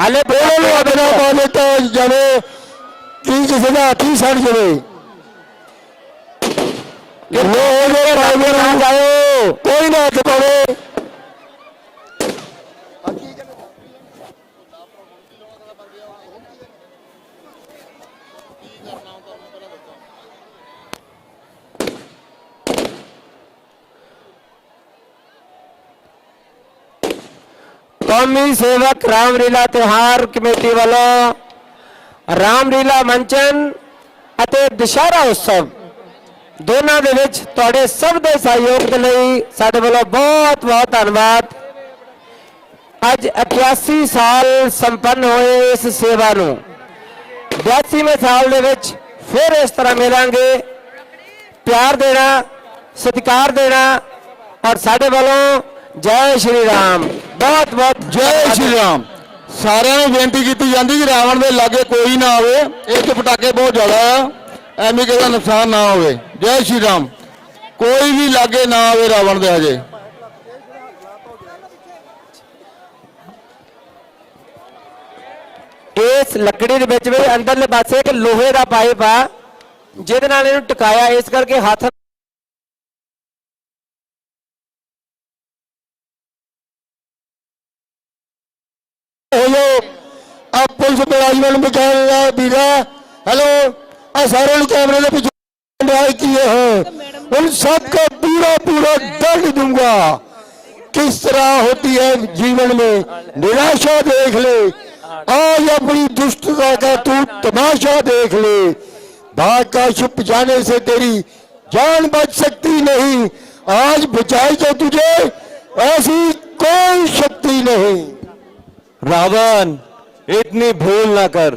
ਹਾਲੇ ਉਹਨਾਂ ਨੂੰ ਆਪਣਾ ਪਾ ਦਿੱਤਾ ਜਾਵੇ, ਕੀ ਕਿਸੇ ਦਾ ਹੱਥ ਸੜ ਜਾਵੇ। ਲੋ ਹੋ ਜਾਏ ਨਾ ਜਾਓ ਕੋਈ ਨਾ ਹੱਥ ਪਾਵੇ ਕੌਮੀ ਸੇਵਕ ਰਾਮਲੀਲਾ ਤਿਉਹਾਰ ਕਮੇਟੀ ਵੱਲੋਂ ਰਾਮਲੀਲਾ ਮੰਚਨ ਅਤੇ ਦੁਸ਼ਹਿਰਾ ਉਤਸਵ ਦੋਨਾਂ ਦੇ ਵਿੱਚ ਤੁਹਾਡੇ ਸਭ ਦੇ ਸਹਿਯੋਗ ਦੇ ਲਈ ਸਾਡੇ ਵੱਲੋਂ ਬਹੁਤ ਬਹੁਤ ਧੰਨਵਾਦ। ਅੱਜ 81 ਸਾਲ ਸੰਪੰਨ ਹੋਏ ਇਸ ਸੇਵਾ ਨੂੰ। 82ਵੇਂ ਸਾਲ ਦੇ ਵਿੱਚ ਫਿਰ ਇਸ ਤਰ੍ਹਾਂ ਮਿਲਾਂਗੇ। ਪਿਆਰ ਦੇਣਾ, ਸਤਿਕਾਰ ਦੇਣਾ ਔਰ ਸਾਡੇ ਵੱਲੋਂ ਜੈ ਸ਼੍ਰੀ ਰਾਮ। ਬਹੁਤ ਬਹੁਤ ਜੈ ਸ਼੍ਰੀ ਰਾਮ। ਸਾਰਿਆਂ ਨੂੰ ਬੇਨਤੀ ਕੀਤੀ ਜਾਂਦੀ ਕਿ ਰਾਵਣ ਦੇ ਲਾਗੇ ਕੋਈ ਨਾ ਆਵੇ ਇਹ ਪਟਾਕੇ ਬਹੁਤ ਜ਼ਿਆਦਾ ਆ। ਐਵੇਂ ਕਿਸੇ ਦਾ ਨੁਕਸਾਨ ਨਾ ਹੋਵੇ। ਜੈ ਸ਼੍ਰੀ ਰਾਮ। ਕੋਈ ਵੀ ਲਾਗੇ ਨਾ ਆਵੇ ਰਾਵਣ ਦੇ ਹਜੇ। ਇਸ ਲੱਕੜੀ ਦੇ ਵਿੱਚ ਵੀ ਅੰਦਰਲੇ ਪਾਸੇ ਇੱਕ ਲੋਹੇ ਦਾ ਪਾਈਪ ਆ ਜਿਹਦੇ ਨਾਲ ਇਹਨੂੰ ਟਿਕਾਇਆ ਇਸ ਕਰਕੇ ਹੱਥ ਹੋ ਜਾਓ ਆ ਪੁਲਿਸ ਮੁਲਾਜ਼ਮਾਂ ਨੂੰ ਬਚਾਉਣਾ ਵੀਰਾ हेलो आ सारे लोग कैमरे के पीछे ड्राई किए हैं उन सबको पूरा पूरा दंड दूंगा किस तरह होती है जीवन में निराशा देख ले आज अपनी दुष्टता का तू तमाशा देख ले भाग का छुप जाने से तेरी जान बच सकती नहीं आज बचाई तो तुझे ऐसी कोई शक्ति नहीं रावण इतनी भूल ना कर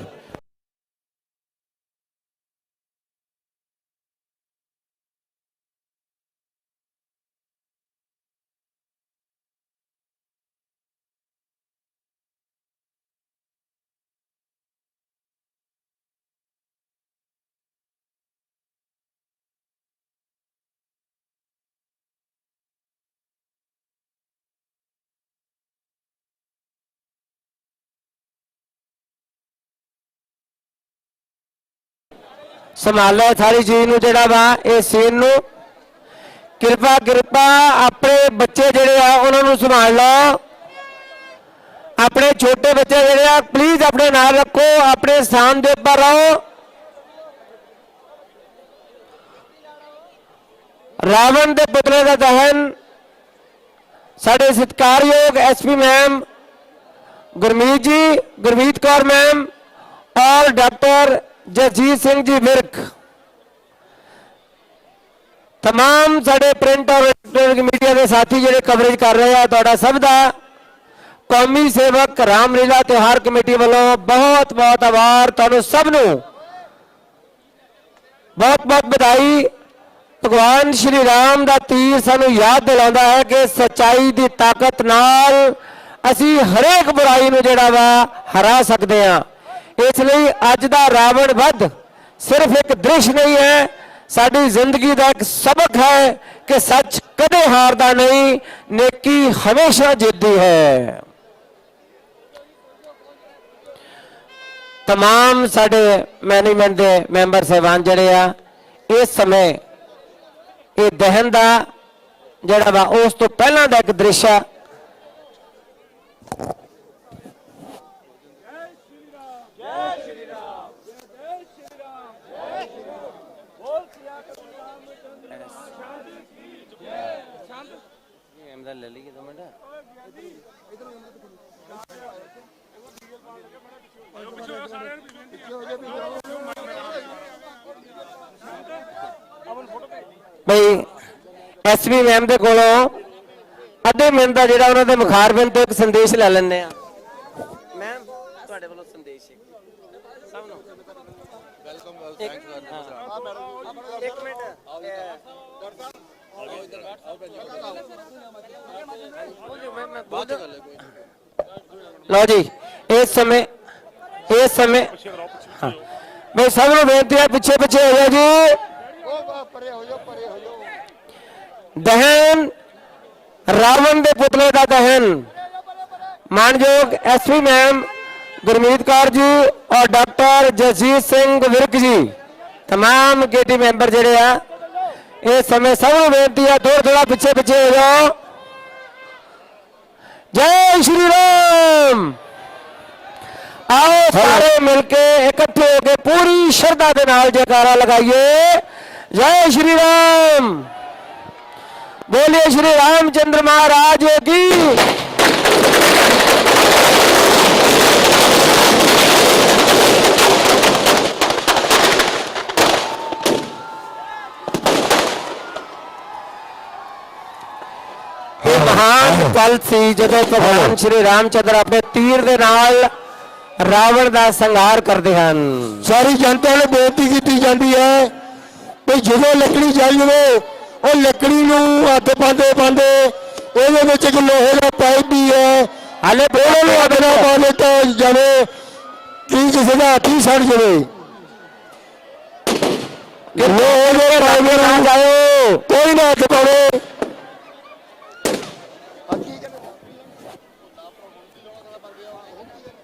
ਸੰਭਾਲੋ ਸਾਰੀ ਚੀਜ਼ ਨੂੰ ਜਿਹੜਾ ਵਾ, ਇਹ ਸੀਨ ਨੂੰ। ਕਿਰਪਾ ਕਿਰਪਾ, ਆਪਣੇ ਬੱਚੇ ਜਿਹੜੇ ਆ, ਉਹਨਾਂ ਨੂੰ ਸੰਭਾਲ ਲਓ। ਆਪਣੇ ਛੋਟੇ ਬੱਚੇ ਜਿਹੜੇ ਆ ਪਲੀਜ਼ ਆਪਣੇ ਨਾਲ ਰੱਖੋ, ਆਪਣੇ ਸਥਾਨ ਦੇ ਉੱਪਰ ਰਹੋ। ਰਾਵਣ ਦੇ ਪੁਤਲੇ ਦਾ ਦਹਨ, ਸਾਡੇ ਸਤਿਕਾਰਯੋਗ SP ma'am, Gurmeet ji, Gurmeet Kaur ma'am ਔਰ ਡਾਕਟਰ ਜਗਜੀਤ ਸਿੰਘ ਜੀ ਵਿਰਕ तमाम ਸਾਡੇ ਪ੍ਰਿੰਟ ਔਰ ਇਲੈਕਟ੍ਰੋਨਿਕ ਮੀਡੀਆ ਦੇ ਸਾਥੀ ਜਿਹੜੇ ਕਵਰੇਜ ਕਰ ਰਹੇ ਆ ਤੁਹਾਡਾ ਸਭ ਦਾ ਕੌਮੀ ਸੇਵਕ ਰਾਮਲੀਲਾ ਤਿਉਹਾਰ ਕਮੇਟੀ ਵੱਲੋਂ ਬਹੁਤ ਬਹੁਤ ਆਭਾਰ ਤੁਹਾਨੂੰ ਸਭ ਨੂੰ ਬਹੁਤ ਬਹੁਤ ਵਧਾਈ ਭਗਵਾਨ ਸ਼੍ਰੀ ਰਾਮ ਦਾ ਤੀਰ ਸਾਨੂੰ ਯਾਦ ਦਿਲਾਉਂਦਾ ਹੈ ਕਿ ਸੱਚਾਈ ਦੀ ਤਾਕਤ ਨਾਲ ਅਸੀਂ ਹਰੇਕ ਬੁਰਾਈ ਨੂੰ ਜਿਹੜਾ ਵਾ ਹਰਾ ਸਕਦੇ ਹਾਂ ਇਸ ਲਈ ਅੱਜ ਦਾ ਰਾਵਣ ਵੱਧ ਸਿਰਫ ਇੱਕ ਦ੍ਰਿਸ਼ ਨਹੀਂ ਹੈ ਸਾਡੀ ਜ਼ਿੰਦਗੀ ਦਾ ਇੱਕ ਸਬਕ ਹੈ ਕਿ ਸੱਚ ਕਦੇ ਹਾਰਦਾ ਨਹੀਂ ਨੇਕੀ ਹਮੇਸ਼ਾ ਜਿੱਤਦੀ ਹੈ तमाम ਸਾਡੇ ਮੈਨੇਜਮੈਂਟ ਦੇ ਮੈਂਬਰ ਸਹਿਬਾਨ ਜਿਹੜੇ ਆ ਇਸ ਸਮੇਂ ਇਹ ਦਹਨ ਦਾ ਜਿਹੜਾ ਵਾ ਉਸ ਤੋਂ ਪਹਿਲਾਂ ਦਾ ਇੱਕ ਦ੍ਰਿਸ਼ ਆ ਲੈ ਲਈਏ ਦੋ ਮਿੰਟ। ਬਈ ਐਸਪੀ ਮੈਮ ਦੇ ਕੋਲੋਂ ਅੱਧੇ ਮਿੰਟ ਦਾ ਜਿਹੜਾ ਉਹਨਾਂ ਦੇ ਮੁਖਾਰਬਿੰਦ ਤੋਂ ਇੱਕ ਸੰਦੇਸ਼ ਲੈ ਲੈਂਦੇ ਆ ਮੈਮ ਤੁਹਾਡੇ ਵੱਲੋਂ ਸੰਦੇਸ਼ ਇੱਕ। ਸਭ ਨੂੰ। ਵੈਲਕਮ ਥੈਂਕਸ ਇੱਕ ਲਓ ਜੀ ਇਸ ਸਮੇਂ ਇਸ ਸਮੇਂ ਹਾਂ ਬਈ ਸਭ ਨੂੰ ਬੇਨਤੀ ਹੈ ਪਿੱਛੇ ਪਿੱਛੇ ਹੋ ਜਾਓ ਜੀ ਦਹਨ ਰਾਵਣ ਦੇ ਪੁਤਲੇ ਦਾ ਦਹਨ ਮਾਨਯੋਗ ਐਸਪੀ ਮੈਮ ਗੁਰਮੀਤ ਕੌਰ ਜੀ ਔਰ ਡਾਕਟਰ ਜਸਜੀਤ ਸਿੰਘ ਵਿਰਕ ਜੀ तमाम ਕੇਟੀ ਮੈਂਬਰ ਜਿਹੜੇ ਆ ਇਸ ਸਮੇਂ ਸਭ ਨੂੰ ਬੇਨਤੀ ਹੈ ਥੋੜਾ ਥੋੜਾ ਪਿੱਛੇ ਪਿੱਛੇ ਹੋ ਜਾਓ ਜੈ ਸ਼੍ਰੀ ਰਾਮ ਆਓ ਸਾਰੇ ਮਿਲ ਕੇ ਇਕੱਠੇ ਹੋ ਕੇ ਪੂਰੀ ਸ਼ਰਧਾ ਦੇ ਨਾਲ ਜੈਕਾਰਾ ਲਗਾਈਏ ਜੈ ਸ਼੍ਰੀ ਰਾਮ बोलिए श्री रामचंद्र महाराज की ਮਹਾਨ ਪਲ ਸੀ ਜਦੋਂ ਭਗਵਾਨ ਸ਼੍ਰੀ ਰਾਮਚੰਦਰ ਆਪਣੇ ਤੀਰ ਦੇ ਨਾਲ ਰਾਵਣ ਦਾ ਸੰਹਾਰ ਕਰਦੇ ਹਨ। ਸਾਰੀ ਜਨਤਾ ਨੂੰ ਬੇਨਤੀ ਕੀਤੀ ਜਾਂਦੀ ਹੈ ਕਿ ਜਦੋਂ ਲੱਕੜੀ ਜਵੇ ਉਹ ਲੱਕੜੀ ਨੂੰ ਹੱਥ ਪਾਉਂਦੇ ਪਾਉਂਦੇ ਇਹਦੇ ਵਿੱਚ ਇੱਕ ਲੋਹੇ ਦਾ ਪਾਈਪ ਵੀ ਹੈ। ਹਾਲੇ ਉਹਨਾਂ ਨੂੰ ਅੱਗ ਨਾ ਪਾ ਦਿੱਤਾ ਜਾਵੇ ਕਿ ਕਿਸੇ ਦਾ ਹੱਥ ਹੀ ਸੜ ਜਾਵੇ। ਲੋਹੇ ਦੇ ਪਾਈਪ ਨਾ ਨਾਲ ਜਾਓ। ਕੋਈ ਨਾ ਹੱਥ ਪਾਵੇ। Gracias.